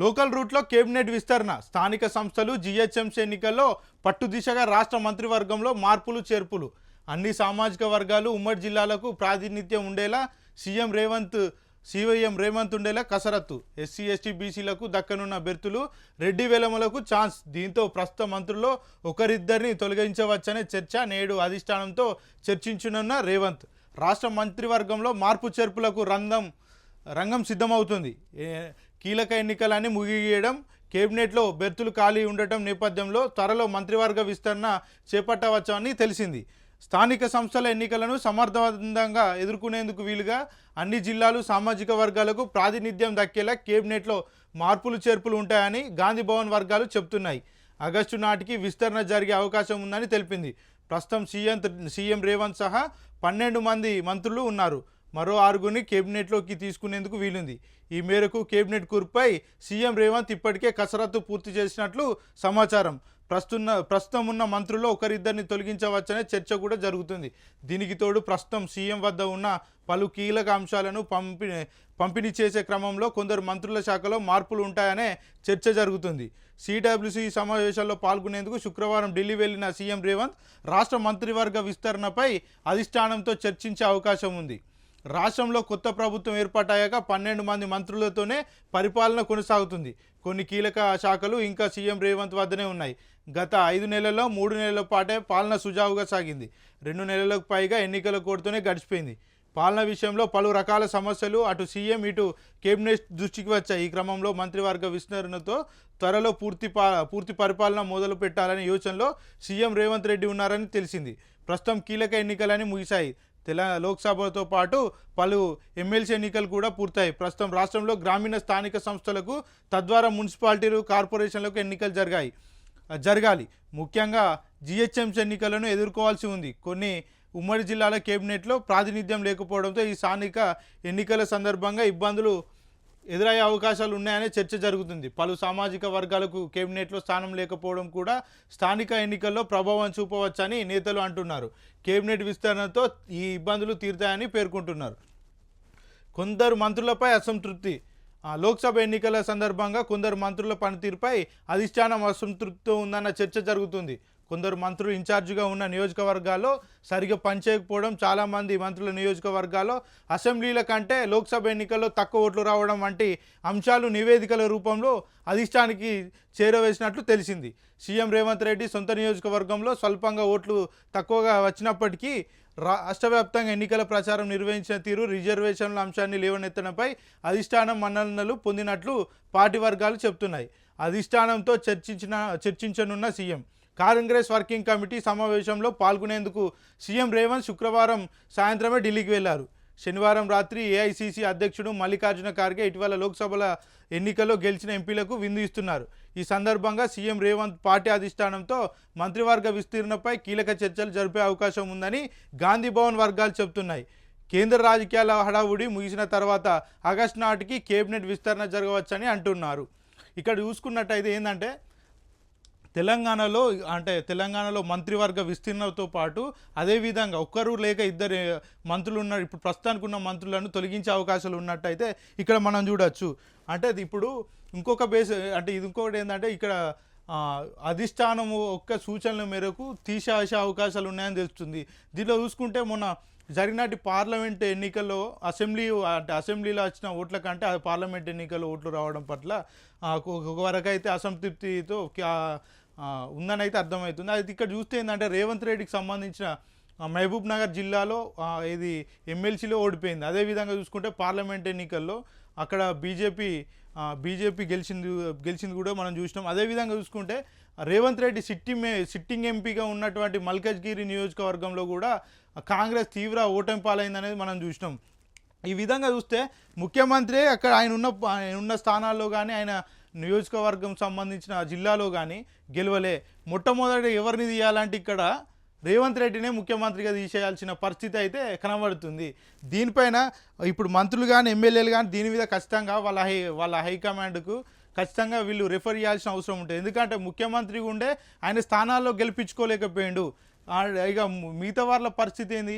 Local రూట్లో cabinet విస్తరణ. స్థానిక సంస్థలు జీహెచ్ఎంసీ ఎన్నికల్లో పట్టుదిశగా రాష్ట్ర మంత్రివర్గంలో మార్పులు చేర్పులు. అన్ని సామాజిక వర్గాలు ఉమ్మడి జిల్లాలకు ప్రాతినిధ్యం ఉండేలా సీఎం రేవంత్ సీఎం రేవంత్ ఉండేలా కసరత్తు. ఎస్సీ ఎస్టీ బీసీలకు దక్కనున్న బెర్తులు రెడ్డి వెలములకు ఛాన్స్. దీంతో ప్రస్తుత మంత్రుల్లో ఒకరిద్దరిని తొలగించవచ్చనే చర్చ నేడు అధిష్టానంతో చర్చించనున్న రేవంత్. రాష్ట్ర మంత్రివర్గంలో మార్పు చేర్పులకు రంగం రంగం సిద్ధమవుతుంది. కీలక ఎన్నికలని ముగియడం కేబినెట్లో బెర్తులు ఖాళీ ఉండటం నేపథ్యంలో త్వరలో మంత్రివర్గ విస్తరణ చేపట్టవచ్చని తెలిసింది. స్థానిక సంస్థల ఎన్నికలను సమర్థవంతంగా ఎదుర్కొనేందుకు వీలుగా అన్ని జిల్లాలు సామాజిక వర్గాలకు ప్రాతినిధ్యం దక్కేలా కేబినెట్లో మార్పులు చేర్పులు ఉంటాయని గాంధీ భవన్ వర్గాలు చెబుతున్నాయి. ఆగస్టు నాటికి విస్తరణ జరిగే అవకాశం ఉందని తెలిపింది. ప్రస్తుతం సీఎం సీఎం రేవంత్ సహా పన్నెండు మంది మంత్రులు ఉన్నారు. మరో ఆరుగురిని కేబినెట్లోకి తీసుకునేందుకు వీలుంది. ఈ మేరకు కేబినెట్ కూర్పై సీఎం రేవంత్ ఇప్పటికే కసరత్తు పూర్తి చేసినట్లు సమాచారం. ప్రస్తున్న ప్రస్తుతం ఉన్న మంత్రుల్లో ఒకరిద్దరిని తొలగించవచ్చనే చర్చ కూడా జరుగుతుంది. దీనికి తోడు ప్రస్తుతం సీఎం వద్ద ఉన్న పలు కీలక అంశాలను పంపి పంపిణీ చేసే క్రమంలో కొందరు మంత్రుల శాఖలో మార్పులు ఉంటాయనే చర్చ జరుగుతుంది. సిడబ్ల్యూసీ సమావేశాల్లో పాల్గొనేందుకు శుక్రవారం ఢిల్లీ వెళ్ళిన సీఎం రేవంత్ రాష్ట్ర మంత్రివర్గ విస్తరణపై అధిష్టానంతో చర్చించే అవకాశం ఉంది. రాష్ట్రంలో కొత్త ప్రభుత్వం ఏర్పాటయ్యాక పన్నెండు మంది మంత్రులతోనే పరిపాలన కొనసాగుతుంది. కొన్ని కీలక శాఖలు ఇంకా సీఎం రేవంత్ వద్దనే ఉన్నాయి. గత ఐదు నెలల్లో మూడు నెలల పాటే పాలన సుజావుగా సాగింది. రెండు నెలలకు పైగా ఎన్నికల కోడ్తోనే గడిచిపోయింది. పాలన విషయంలో పలు రకాల సమస్యలు అటు సీఎం ఇటు కేబినెట్ దృష్టికి వచ్చాయి. ఈ క్రమంలో మంత్రివర్గ విస్తరణతో త్వరలో పూర్తి పా పూర్తి పరిపాలన మొదలు పెట్టాలనే యోచనలో సీఎం రేవంత్ రెడ్డి ఉన్నారని తెలిసింది. ప్రస్తుతం కీలక ఎన్నికలని ముగిశాయి. తెలంగాణ లోక్సభతో పాటు పలు ఎమ్మెల్సీ ఎన్నికలు కూడా పూర్తయి ప్రస్తుతం రాష్ట్రంలో గ్రామీణ స్థానిక సంస్థలకు తద్వారా మున్సిపాలిటీలు కార్పొరేషన్లకు ఎన్నికలు జరిగాయి. జరగాలి. ముఖ్యంగా జిహెచ్ఎంసీ ఎన్నికలను ఎదుర్కోవాల్సి ఉంది. కొన్ని ఉమ్మడి జిల్లాల కేబినెట్లో ప్రాతినిధ్యం లేకపోవడంతో ఈ స్థానిక ఎన్నికల సందర్భంగా ఇబ్బందులు ఎదురయ్యే అవకాశాలు ఉన్నాయనే చర్చ జరుగుతుంది. పలు సామాజిక వర్గాలకు కేబినెట్లో స్థానం లేకపోవడం కూడా స్థానిక ఎన్నికల్లో ప్రభావం చూపవచ్చని నేతలు అంటున్నారు. కేబినెట్ విస్తరణతో ఈ ఇబ్బందులు తీరుతాయని పేర్కొంటున్నారు. కొందరు మంత్రులపై అసంతృప్తి. లోక్సభ ఎన్నికల సందర్భంగా కొందరు మంత్రుల పనితీరుపై అధిష్టానం అసంతృప్తితో ఉందన్న చర్చ జరుగుతుంది. కొందరు మంత్రులు ఇన్ఛార్జిగా ఉన్న నియోజకవర్గాల్లో సరిగా పనిచేయకపోవడం చాలామంది మంత్రుల నియోజకవర్గాల్లో అసెంబ్లీల కంటే లోక్సభ ఎన్నికల్లో తక్కువ ఓట్లు రావడం వంటి అంశాలు నివేదికల రూపంలో అధిష్టానికి చేరవేసినట్లు తెలిసింది. సీఎం రేవంత్ రెడ్డి సొంత నియోజకవర్గంలో స్వల్పంగా ఓట్లు తక్కువగా వచ్చినప్పటికీ రాష్ట్రవ్యాప్తంగా ఎన్నికల ప్రచారం నిర్వహించిన తీరు రిజర్వేషన్ల అంశాన్ని లేవనెత్తడంపై అధిష్టానం మన్ననలు పొందినట్లు పార్టీ వర్గాలు చెబుతున్నాయి. అధిష్టానంతో చర్చించిన చర్చించనున్న సీఎం కాంగ్రెస్ వర్కింగ్ కమిటీ సమావేశంలో పాల్గొనేందుకు సీఎం రేవంత్ శుక్రవారం సాయంత్రమే ఢిల్లీకి వెళ్ళారు. శనివారం రాత్రి ఏఐసీసీ అధ్యక్షుడు మల్లికార్జున ఖార్గే ఇటీవల లోక్సభల ఎన్నికల్లో గెలిచిన ఎంపీలకు విందు ఇస్తున్నారు. ఈ సందర్భంగా సీఎం రేవంత్ పార్టీ అధిష్టానంతో మంత్రివర్గ విస్తీర్ణపై కీలక చర్చలు జరిపే అవకాశం ఉందని గాంధీ భవన్ వర్గాలు చెబుతున్నాయి. కేంద్ర రాజకీయాల హడావుడి ముగిసిన తర్వాత ఆగస్టు నాటికి కేబినెట్ విస్తరణ జరగవచ్చని అంటున్నారు. ఇక్కడ చూసుకున్నట్టయితే ఏంటంటే తెలంగాణలో అంటే తెలంగాణలో మంత్రివర్గ విస్తీర్ణతో పాటు అదేవిధంగా ఒక్కరు లేక ఇద్దరు మంత్రులు ఉన్నారు. ఇప్పుడు ప్రస్తుతానికి ఉన్న మంత్రులను తొలగించే అవకాశాలు ఉన్నట్టయితే ఇక్కడ మనం చూడొచ్చు. అంటే అది ఇప్పుడు ఇంకొక బేస్ అంటే ఇది ఇంకొకటి ఏంటంటే ఇక్కడ అధిష్టానము ఒక్క సూచనల మేరకు తీసేసే అవకాశాలు ఉన్నాయని తెలుస్తుంది. దీనిలో చూసుకుంటే మొన్న జరిగినటి పార్లమెంట్ ఎన్నికల్లో అసెంబ్లీ అంటే అసెంబ్లీలో వచ్చిన ఓట్ల కంటే ఆ పార్లమెంట్ ఎన్నికల్లో ఓట్లు రావడం పట్ల ఒక- వరకైతే వరకు అయితే అసంతృప్తితో ఉందని అయితే అర్థమవుతుంది. అది ఇక్కడ చూస్తే ఏంటంటే రేవంత్ రెడ్డికి సంబంధించిన మహబూబ్ నగర్ జిల్లాలో ఇది ఎమ్మెల్సీలో ఓడిపోయింది. అదేవిధంగా చూసుకుంటే పార్లమెంట్ ఎన్నికల్లో అక్కడ బీజేపీ బీజేపీ గెలిచింది గెలిచింది కూడా మనం చూసినాం. అదేవిధంగా చూసుకుంటే రేవంత్ రెడ్డి సిట్టింగ్ సిట్టింగ్ ఎంపీగా ఉన్నటువంటి మల్కజ్గిరి నియోజకవర్గంలో కూడా కాంగ్రెస్ తీవ్ర ఓటమి పాలైందనేది మనం చూసినాం. ఈ విధంగా చూస్తే ముఖ్యమంత్రి అక్కడ ఆయన ఉన్న ఆయన ఉన్న స్థానాల్లో కానీ ఆయన నియోజకవర్గం సంబంధించిన జిల్లాలో కానీ గెలవలే. మొట్టమొదటి ఎవరిని తీయాలంటే ఇక్కడ రేవంత్ రెడ్డినే ముఖ్యమంత్రిగా తీసేయాల్సిన పరిస్థితి అయితే కనబడుతుంది. దీనిపైన ఇప్పుడు మంత్రులు కానీ ఎమ్మెల్యేలు కానీ దీని మీద ఖచ్చితంగా వాళ్ళ హై వాళ్ళ హైకమాండ్కు ఖచ్చితంగా వీళ్ళు రిఫర్ చేయాల్సిన అవసరం ఉంటుంది. ఎందుకంటే ముఖ్యమంత్రి ఉండే ఆయన స్థానాల్లో గెలిపించుకోలేకపోయిండు. ఇక మిగతా వాళ్ళ పరిస్థితి ఏంది?